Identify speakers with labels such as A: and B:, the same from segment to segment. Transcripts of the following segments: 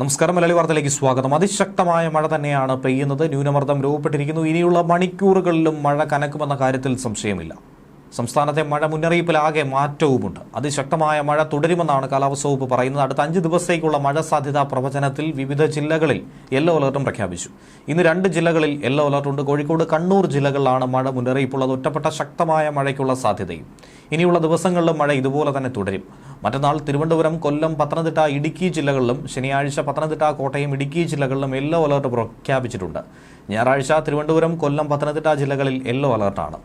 A: നമസ്കാരം മലയാളി വാർത്തയിലേക്ക് സ്വാഗതം. അതിശക്തമായ മഴ തന്നെയാണ് പെയ്യുന്നത്. ന്യൂനമർദ്ദം രൂപപ്പെട്ടിരിക്കുന്നു. ഇനിയുള്ള മണിക്കൂറുകളിലും മഴ കനക്കുമെന്ന കാര്യത്തിൽ സംശയമില്ല. സംസ്ഥാനത്തെ മഴ മുന്നറിയിപ്പിലാകെ മാറ്റവുമുണ്ട്. അതിശക്തമായ മഴ തുടരുമെന്നാണ് കാലാവസ്ഥ വകുപ്പ് പറയുന്നത്. അടുത്ത അഞ്ച് ദിവസത്തേക്കുള്ള മഴ സാധ്യതാ പ്രവചനത്തിൽ വിവിധ ജില്ലകളിൽ യെല്ലോ അലർട്ടും പ്രഖ്യാപിച്ചു. ഇന്ന് രണ്ട് ജില്ലകളിൽ യെല്ലോ അലർട്ടുണ്ട് കോഴിക്കോട് കണ്ണൂർ ജില്ലകളിലാണ് മഴ മുന്നറിയിപ്പുള്ളത്. ഒറ്റപ്പെട്ട ശക്തമായ മഴയ്ക്കുള്ള സാധ്യതയും. ഇനിയുള്ള ദിവസങ്ങളിലും മഴ ഇതുപോലെ തന്നെ തുടരും. മറ്റന്നാൾ തിരുവനന്തപുരം കൊല്ലം പത്തനംതിട്ട ഇടുക്കി ജില്ലകളിലും ശനിയാഴ്ച പത്തനംതിട്ട കോട്ടയം ഇടുക്കി ജില്ലകളിലും യെല്ലോ അലർട്ട് പ്രഖ്യാപിച്ചിട്ടുണ്ട്. ഞായറാഴ്ച തിരുവനന്തപുരം കൊല്ലം പത്തനംതിട്ട ജില്ലകളിൽ യെല്ലോ അലർട്ടാണ്.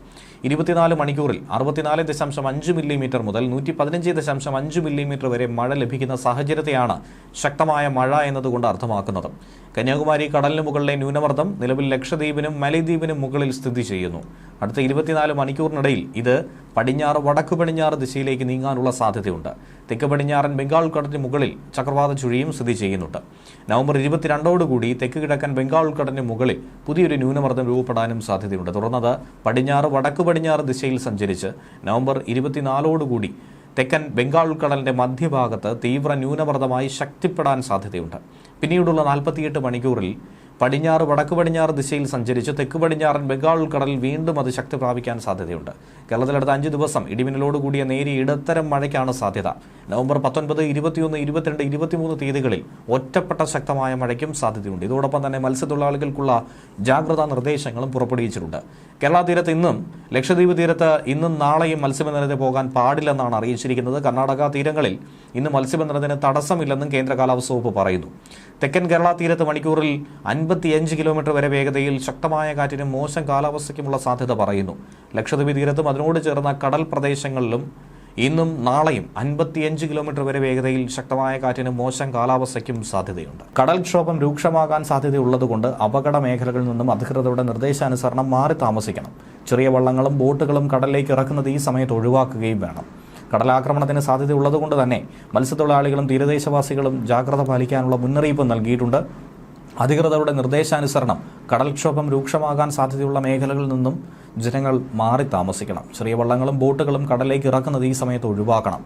A: ഇരുപത്തിനാല് മണിക്കൂറിൽ അറുപത്തിനാല് ദശാംശം അഞ്ച് മില്ലിമീറ്റർ മുതൽ നൂറ്റി പതിനഞ്ച് ദശാംശം അഞ്ച് മില്ലിമീറ്റർ വരെ മഴ ലഭിക്കുന്ന സാഹചര്യത്തെയാണ് ശക്തമായ മഴ എന്നതുകൊണ്ട് അർത്ഥമാക്കുന്നത്. കന്യാകുമാരി കടലിന് മുകളിലെ ന്യൂനമർദ്ദം നിലവിൽ ലക്ഷദ്വീപിനും മലദ്വീപിനും മുകളിൽ സ്ഥിതി ചെയ്യുന്നു. അടുത്ത ഇരുപത്തിനാല് മണിക്കൂറിനിടയിൽ ഇത് പടിഞ്ഞാറ് വടക്കു പടിഞ്ഞാറ് ദിശയിലേക്ക് നീങ്ങാനുള്ള സാധ്യതയുണ്ട്. തെക്ക് പടിഞ്ഞാറൻ ബംഗാൾ ഉൾക്കടലിന് മുകളിൽ ചക്രവാത ചുഴിയും സ്ഥിതി ചെയ്യുന്നുണ്ട്. നവംബർ ഇരുപത്തിരണ്ടോടുകൂടി തെക്ക് കിഴക്കൻ ബംഗാൾ ഉൾക്കടലിന് മുകളിൽ പുതിയൊരു ന്യൂനമർദ്ദം രൂപപ്പെടാനും സാധ്യതയുണ്ട്. തുടർന്നത് പടിഞ്ഞാറ് വടക്കു പടിഞ്ഞാറ് ദിശയിൽ സഞ്ചരിച്ച് നവംബർ ഇരുപത്തിനാലോടുകൂടി തെക്കൻ ബംഗാൾ ഉൾക്കടലിന്റെ മധ്യഭാഗത്ത് തീവ്ര ന്യൂനമർദ്ദമായി ശക്തിപ്പെടാൻ സാധ്യതയുണ്ട്. പിന്നീടുള്ള നാൽപ്പത്തിയെട്ട് മണിക്കൂറിൽ പടിഞ്ഞാറ് വടക്ക് പടിഞ്ഞാറ് ദിശയിൽ സഞ്ചരിച്ച് തെക്ക് പടിഞ്ഞാറൻ ബംഗാൾ ഉൾക്കടലിൽ വീണ്ടും അത് ശക്തി പ്രാപിക്കാൻ സാധ്യതയുണ്ട്. കേരളത്തിലടുത്ത അഞ്ച് ദിവസം ഇടിമിന്നലോട് കൂടിയ നേരിയ ഇടത്തരം മഴയ്ക്കാണ് സാധ്യത. നവംബർ പത്തൊൻപത് ഇരുപത്തിയൊന്ന് ഇരുപത്തിരണ്ട് ഇരുപത്തിമൂന്ന് തീയതികളിൽ ഒറ്റപ്പെട്ട ശക്തമായ മഴയ്ക്കും സാധ്യതയുണ്ട്. ഇതോടൊപ്പം തന്നെ മത്സ്യത്തൊഴിലാളികൾക്കുള്ള ജാഗ്രതാ നിർദ്ദേശങ്ങളും പുറപ്പെടുവിച്ചിട്ടുണ്ട്. കേരള തീരത്ത് ഇന്നും ലക്ഷദ്വീപ് തീരത്ത് ഇന്നും നാളെയും മത്സ്യബന്ധനത്തിന് പോകാൻ പാടില്ലെന്നാണ് അറിയിച്ചിരിക്കുന്നത്. കർണാടക തീരങ്ങളിൽ ഇന്ന് മത്സ്യബന്ധനത്തിന് തടസ്സമില്ലെന്നും കേന്ദ്ര കാലാവസ്ഥ വകുപ്പ് പറയുന്നു. തെക്കൻ കേരള തീരത്ത് മണിക്കൂറിൽ അൻപത്തിയഞ്ച് കിലോമീറ്റർ വരെ വേഗതയിൽ ശക്തമായ കാറ്റിനും മോശം കാലാവസ്ഥയ്ക്കുമുള്ള സാധ്യത പറയുന്നു. ലക്ഷദ്വീപ് തീരത്തും അതിനോട് ചേർന്ന കടൽ പ്രദേശങ്ങളിലും ഇന്നും നാളെയും അൻപത്തിയഞ്ച് കിലോമീറ്റർ വരെ വേഗതയിൽ ശക്തമായ കാറ്റിനും മോശം കാലാവസ്ഥയ്ക്കും സാധ്യതയുണ്ട്. കടൽക്ഷോഭം രൂക്ഷമാകാൻ സാധ്യതയുള്ളതുകൊണ്ട് അപകട മേഖലകളിൽ നിന്നും അധികൃതരുടെ നിർദ്ദേശാനുസരണം മാറി താമസിക്കണം. ചെറിയ വള്ളങ്ങളും ബോട്ടുകളും കടലിലേക്ക് ഇറക്കുന്നത് ഈ സമയത്ത് ഒഴിവാക്കുകയും വേണം. കടലാക്രമണത്തിന് സാധ്യതയുള്ളതുകൊണ്ട് തന്നെ മത്സ്യത്തൊഴിലാളികളും തീരദേശവാസികളും ജാഗ്രത പാലിക്കാനുള്ള മുന്നറിയിപ്പ് നൽകിയിട്ടുണ്ട്. അധികൃതരുടെ നിർദ്ദേശാനുസരണം കടൽക്ഷോഭം രൂക്ഷമാകാൻ സാധ്യതയുള്ള മേഖലകളിൽ നിന്നും ജനങ്ങൾ മാറി താമസിക്കണം. ചെറിയ വള്ളങ്ങളും ബോട്ടുകളും കടലിലേക്ക് ഇറക്കുന്നത് ഈ സമയത്ത് ഒഴിവാക്കണം.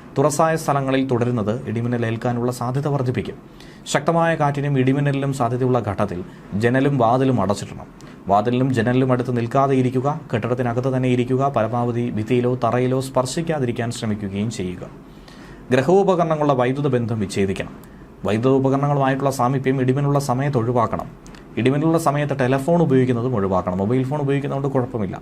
A: തുറസായ സ്ഥലങ്ങളിൽ തുടരുന്നത് ഇടിമിന്നൽ ഏൽക്കാനുള്ള സാധ്യത വർദ്ധിപ്പിക്കും. ശക്തമായ കാറ്റിനും ഇടിമിന്നലിനും സാധ്യതയുള്ള ഘട്ടത്തിൽ ജനലും വാതിലും അടച്ചിടണം. വാതിലിലും ജനലിലും അടുത്ത് നിൽക്കാതെ ഇരിക്കുക കെട്ടിടത്തിനകത്ത് തന്നെ ഇരിക്കുക പരമാവധി ഭിത്തിയിലോ തറയിലോ സ്പർശിക്കാതിരിക്കാൻ ശ്രമിക്കുകയും ചെയ്യുക. ഗ്രഹോപകരണങ്ങളുടെ വൈദ്യുത ബന്ധം വിച്ഛേദിക്കണം. വൈദ്യുത ഉപകരണങ്ങളുമായിട്ടുള്ള സാമീപ്യം ഇടിമിനുള്ള സമയത്ത് ഒഴിവാക്കണം. ഇടിമിനുള്ള സമയത്ത് ടെലഫോൺ ഉപയോഗിക്കുന്നതും ഒഴിവാക്കണം. മൊബൈൽ ഫോൺ ഉപയോഗിക്കുന്നതുകൊണ്ട് കുഴപ്പമില്ല.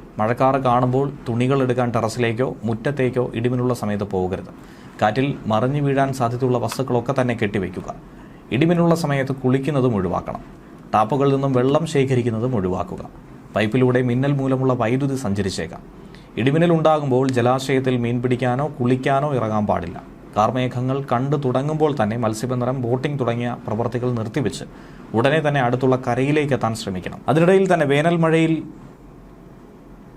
A: മഴക്കാറ് കാണുമ്പോൾ തുണികൾ എടുക്കാൻ ടെറസിലേക്കോ മുറ്റത്തേക്കോ ഇടിമിനുള്ള സമയത്ത് പോകരുത്. കാറ്റിൽ മറിഞ്ഞു വീഴാൻ സാധ്യതയുള്ള വസ്തുക്കളൊക്കെ തന്നെ കെട്ടിവെക്കുക ഇടിമിനുള്ള സമയത്ത് കുളിക്കുന്നതും ഒഴിവാക്കണം. ടാപ്പുകളിൽ നിന്നും വെള്ളം ശേഖരിക്കുന്നതും ഒഴിവാക്കുക. പൈപ്പിലൂടെ മിന്നൽ മൂലമുള്ള വൈദ്യുതി സഞ്ചരിച്ചേക്കാം. ഇടിമിന്നൽ ഉണ്ടാകുമ്പോൾ ജലാശയത്തിൽ മീൻ പിടിക്കാനോ കുളിക്കാനോ ഇറങ്ങാൻ പാടില്ല. കാർമേഘങ്ങൾ കണ്ടു തുടങ്ങുമ്പോൾ തന്നെ മത്സ്യബന്ധനം ബോട്ടിംഗ് തുടങ്ങിയ പ്രവർത്തികൾ നിർത്തിവെച്ച് ഉടനെ തന്നെ അടുത്തുള്ള കരയിലേക്ക് എത്താൻ ശ്രമിക്കണം. അതിനിടയിൽ തന്നെ വേനൽ മഴയിൽ